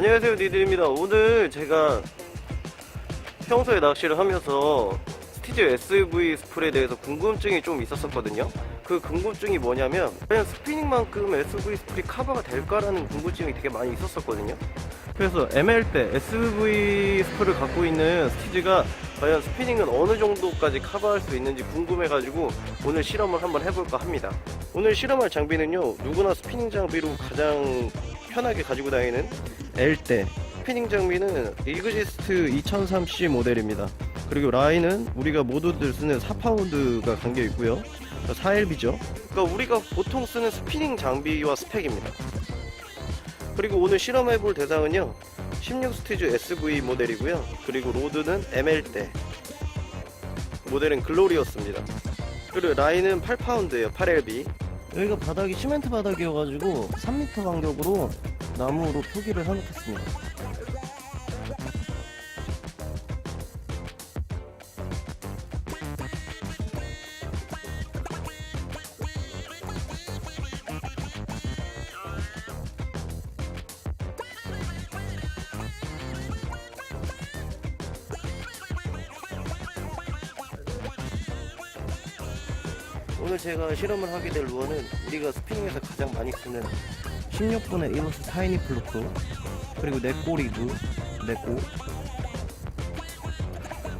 안녕하세요 니들입니다. 오늘 제가 평소에 낚시를 하면서 스티즈 SV 스풀에 대해서 궁금증이 좀 있었었거든요. 그 궁금증이 뭐냐면 과연 스피닝만큼 SV 스풀이 커버가 될까라는 궁금증이 되게 많이 있었었거든요. 그래서 ML 때 SV 스풀을 갖고 있는 스티즈가 과연 스피닝은 어느 정도까지 커버할 수 있는지 궁금해가지고 오늘 실험을 한번 해볼까 합니다. 오늘 실험할 장비는요 누구나 스피닝 장비로 가장 편하게 가지고 다니는 L대 스피닝 장비는 이그지스트 2003C 모델입니다. 그리고 라인은 우리가 모두들 쓰는 4파운드가 담겨 있고요. 4LB죠. 그러니까 우리가 보통 쓰는 스피닝 장비와 스펙입니다. 그리고 오늘 실험해 볼 대상은요. 16 스티즈 SV 모델이고요. 그리고 로드는 ML대 모델은 글로리어스입니다. 그리고 라인은 8파운드예요. 8LB 여기가 바닥이 시멘트 바닥이어가지고 3m 간격으로 나무로 표기를 해놓겠습니다 오늘 제가 실험을 하게 될 루어는 우리가 스피닝에서 가장 많이 쓰는 16분의 1호스 타이니 플루크 그리고 네꼬리그 네꼬.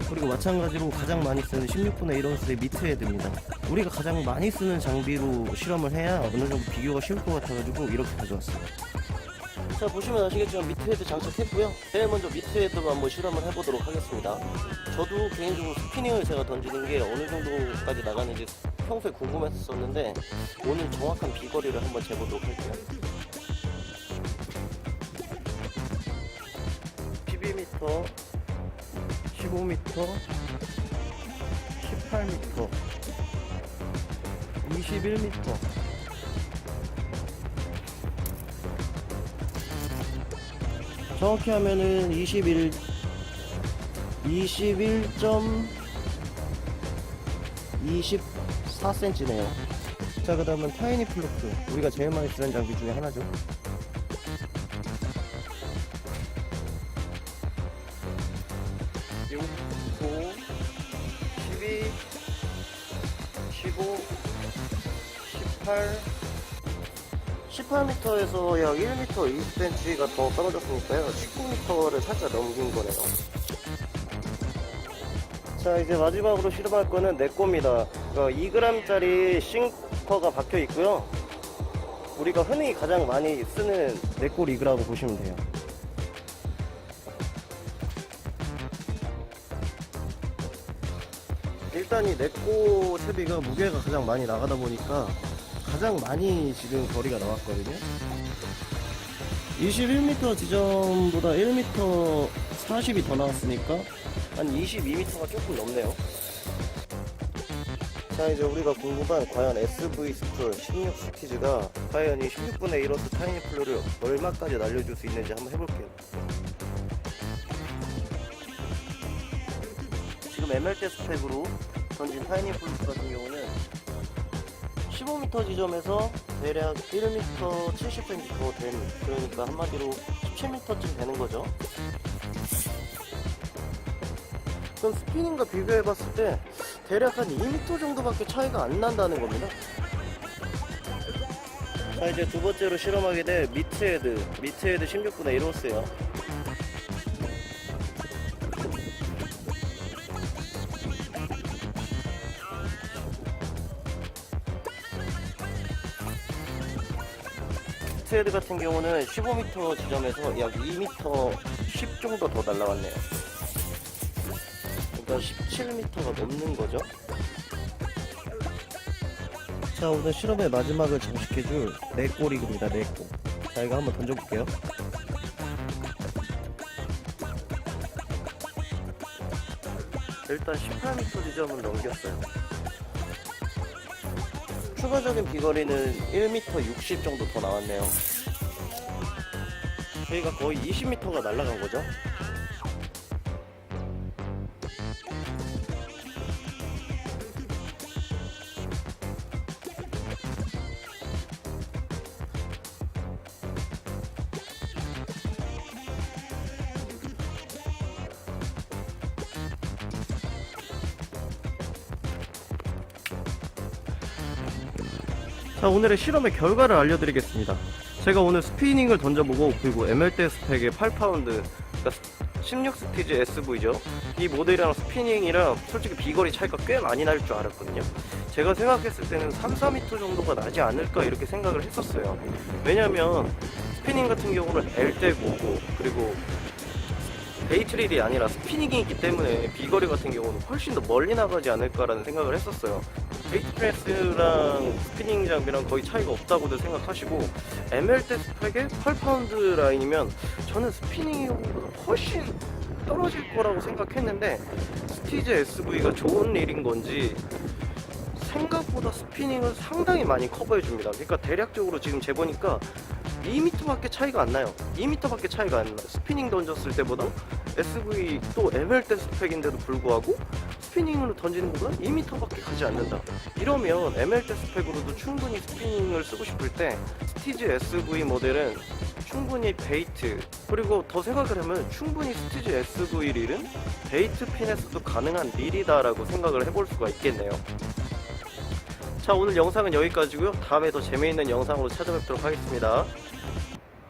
그리고 마찬가지로 가장 많이 쓰는 16분의 1호스의 미트헤드입니다. 우리가 가장 많이 쓰는 장비로 실험을 해야 어느 정도 비교가 쉬울 것 같아가지고 이렇게 가져왔어요. 자 보시면 아시겠지만 미트헤드 장착했고요. 제일 먼저 미트헤드로 한번 실험을 해보도록 하겠습니다. 저도 개인적으로 스피닝을 제가 던지는 게 어느 정도까지 나가는지 평소에 궁금했었는데 오늘 정확한 비거리를 한번 재보도록 할게요. 12m 15m 18m 21m 정확히 하면은 21 21.24cm네요. 자, 그 다음은 타이니 플루크. 우리가 제일 많이 쓰는 장비 중에 하나죠. 육, 구, 12, 15, 18, 18m에서 약 1m 20cm가 더 떨어졌으니까요. 19m를 살짝 넘긴 거네요. 자 이제 마지막으로 실험할 거는 내 겁니다. 그러니까 2g짜리 싱커가 박혀 있고요. 우리가 흔히 가장 많이 쓰는 내꼬 리그라고 보시면 돼요. 일단 이 내꼬 채비가 무게가 가장 많이 나가다 보니까 가장 많이 지금 거리가 나왔거든요. 21m 지점보다 1m 40이 더 나왔으니까 한 22m가 조금 넘네요. 자 이제 우리가 궁금한 과연 SV 스풀 16 스티즈가 과연 이 16분의 1호스 타이니 플루를 얼마까지 날려줄 수 있는지 한번 해볼게요. 지금 ML대 스펙으로 던진 타이니 플루 같은 경우는 15m 지점에서 대략 1m 70cm 더 된, 그러니까 한마디로 17m쯤 되는 거죠. 그럼 스피닝과 비교해봤을 때 대략 한 2m 정도밖에 차이가 안 난다는 겁니다. 자, 이제 두 번째로 실험하게 될 미트헤드. 미트헤드 16분의 1호스예요. 미트헤드 같은 경우는 15m 지점에서 약 2m 10 정도 더 날라왔네요. 그러니까 17m가 넘는 거죠. 자, 오늘 실험의 마지막을 장식해줄 네꼬리그입니다, 네꼬. 자, 이거 한번 던져볼게요. 일단 18m 지점은 넘겼어요. 추가적인 비거리는 1m 60 정도 더 나왔네요. 저희가 거의 20m가 날아간 거죠. 자 오늘의 실험의 결과를 알려드리겠습니다. 제가 오늘 스피닝을 던져보고 그리고 ML대 스펙의 8파운드 그러니까 16 스티즈 SV죠. 이 모델이랑 스피닝이랑 솔직히 비거리 차이가 꽤 많이 날 줄 알았거든요. 제가 생각했을 때는 3, 4m 정도가 나지 않을까 이렇게 생각을 했었어요. 왜냐면 스피닝 같은 경우는 L대고 그리고 베이트릴이 아니라 스피닝이기 때문에 비거리 같은 경우는 훨씬 더 멀리 나가지 않을까라는 생각을 했었어요. 베이트 프레스랑 스피닝 장비랑 거의 차이가 없다고들 생각하시고 ML대 스펙의 8파운드 라인이면 저는 스피닝보다 훨씬 떨어질 거라고 생각했는데 스티즈 SV가 좋은 릴인 건지 생각보다 스피닝을 상당히 많이 커버해 줍니다. 그러니까 대략적으로 지금 재보니까 2m밖에 차이가 안 나요. 2m밖에 차이가 안 나요. 스피닝 던졌을 때보다 SV 또 ML대 스펙인데도 불구하고 스피닝으로 던지는 것보다 2m밖에 가지 않는다. 이러면 ML대 스펙으로도 충분히 스피닝을 쓰고 싶을 때 스티즈 SV 모델은 충분히 베이트 그리고 더 생각을 하면 충분히 스티즈 SV 릴은 베이트 핀에서도 가능한 릴이다라고 생각을 해볼 수가 있겠네요. 자 오늘 영상은 여기까지고요. 다음에 더 재미있는 영상으로 찾아뵙도록 하겠습니다.